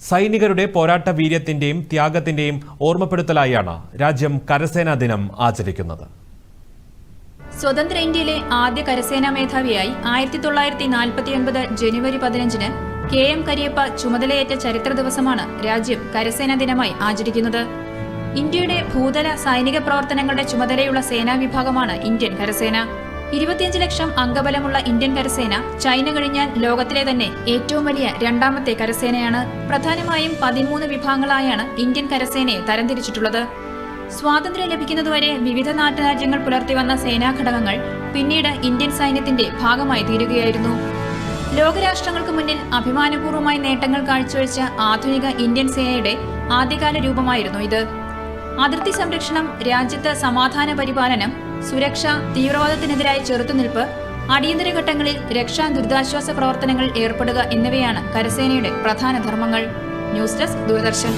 സൈനികരുടെ പോരാട്ട വീര്യത്തിന്റെയും ത്യാഗത്തിന്റെയും ഓർമ്മപ്പെടുത്തലായാണ് രാജ്യം കരസേനാ ദിനം ആചരിക്കുന്നത്. സ്വതന്ത്ര ഇന്ത്യയിലെ ആദ്യ കരസേനാ മേധാവിയായി ആയിരത്തി തൊള്ളായിരത്തി നാൽപ്പത്തിയൊൻപത് ജനുവരി പതിനഞ്ചിന് കെ എം കരിയപ്പ ചുമതലയേറ്റ ചരിത്ര ദിവസമാണ് രാജ്യം കരസേനാ ദിനമായി ആചരിക്കുന്നത്. ഇന്ത്യയുടെ ഭൂതല സൈനിക പ്രവർത്തനങ്ങളുടെ ചുമതലയുള്ള സേനാ വിഭാഗമാണ് ഇന്ത്യൻ കരസേന. ഇരുപത്തിയഞ്ച് ലക്ഷം അംഗബലമുള്ള ഇന്ത്യൻ കരസേന ചൈന കഴിഞ്ഞാൽ ലോകത്തിലെ തന്നെ ഏറ്റവും വലിയ രണ്ടാമത്തെ കരസേനയാണ്. പ്രധാനമായും പതിമൂന്ന് വിഭാഗങ്ങളായാണ് ഇന്ത്യൻ കരസേനയെ തരംതിരിച്ചിട്ടുള്ളത്. സ്വാതന്ത്ര്യം ലഭിക്കുന്നതുവരെ വിവിധ നാട്ടുരാജ്യങ്ങൾ പുലർത്തിവന്ന സേനാഘടകങ്ങൾ പിന്നീട് ഇന്ത്യൻ സൈന്യത്തിന്റെ ഭാഗമായി തീരുകയായിരുന്നു. ലോകരാഷ്ട്രങ്ങൾക്ക് മുന്നിൽ അഭിമാനപൂർവമായ നേട്ടങ്ങൾ കാഴ്ചവെച്ച ആധുനിക ഇന്ത്യൻ സേനയുടെ ആദ്യകാല രൂപമായിരുന്നു ഇത്. അതിർത്തി സംരക്ഷണം രാജ്യത്ത് സമാധാന പരിപാലനം സുരക്ഷ തീവ്രവാദത്തിനെതിരായ ചെറുത്തുനിൽപ്പ് അടിയന്തര ഘട്ടങ്ങളിൽ രക്ഷാ ദുരിതാശ്വാസ പ്രവർത്തനങ്ങൾ ഏർപ്പെടുക എന്നിവയാണ് കരസേനയുടെ പ്രധാന ധർമ്മങ്ങൾ. News desk Doordarshan.